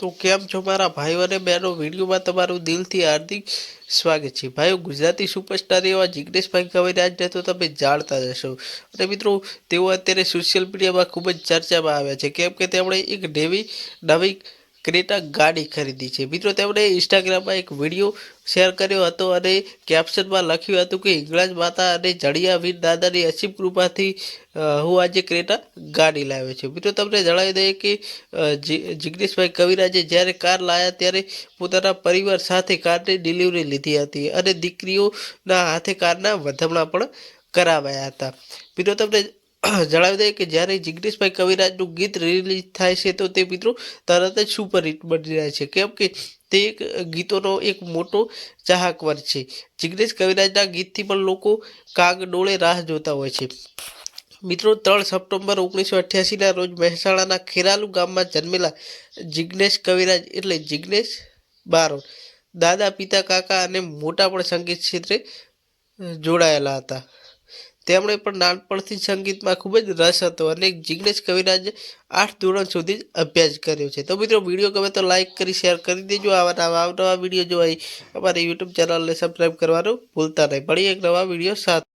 તો કેમ છો? મારા ભાઈઓ અને બહેનો, વિડીયોમાં તમારું દિલથી હાર્દિક સ્વાગત છે. ભાઈઓ, ગુજરાતી સુપરસ્ટાર એવા જિગ્નેશભાઈ કવિરાજને તો તમે જાણતા જ હશો. અને મિત્રો, તેઓ અત્યારે સોશિયલ મીડિયામાં ખૂબ જ ચર્ચામાં આવ્યા છે. કેમ કે તેમણે એક નવી નવી ક્રેટા ગાડી ખરીદી છે. મિત્રો, તેમણે ઇન્સ્ટાગ્રામમાં એક વીડિયો શેર કર્યો હતો અને કેપ્શનમાં લખ્યું હતું કે, ઇંગળાજ માતા અને જડિયા વીર દાદાની અસીમ કૃપાથી હું આજે ક્રેટા ગાડી લાવ્યો છું. મિત્રો, તમને જણાવી દઈએ કે જિગ્નેશભાઈ કવિરાજે જ્યારે કાર લાયા ત્યારે પોતાના પરિવાર સાથે કારની ડિલિવરી લીધી હતી અને દીકરીઓના હાથે કારના વધમણા પણ કરાવાયા હતા. મિત્રો, તમને જણાવી દઈએ કે જ્યારે જિગ્નેશભાઈ કવિરાજનું ગીત રિલીઝ થાય છે તો તે મિત્રો તરત જ સુપર બની રહ્યા છે. કેમ કે તે એક ગીતોનો એક મોટો ચાહક વર્ગ છે. જિગ્નેશ કવિરાજના ગીતથી પણ લોકો કાગ ડોળે રાહ જોતા હોય છે. મિત્રો, ત્રણ સપ્ટેમ્બર ઓગણીસો અઠ્યાસીના રોજ મહેસાણાના ખેરાલુ ગામમાં જન્મેલા જિગ્નેશ કવિરાજ એટલે જિગ્નેશ બારોટ, દાદા, પિતા, કાકા અને મોટા પણ સંગીત ક્ષેત્રે જોડાયેલા હતા. તેમણે પણ નાનપણથી સંગીતમાં ખૂબ જ રસ હતો અને જિગ્નેશ કવિરાજે આઠ ધોરણ સુધી જ અભ્યાસ કર્યો છે. તો મિત્રો, વીડિયો ગમે તો લાઈક કરી, શેર કરી દેજો. આવા નવા નવા વીડિયો જોવા અમારી યુટ્યુબ ચેનલને સબસ્ક્રાઈબ કરવાનું ભૂલતા નહીં. મળીએ એક નવા વીડિયો સાથે.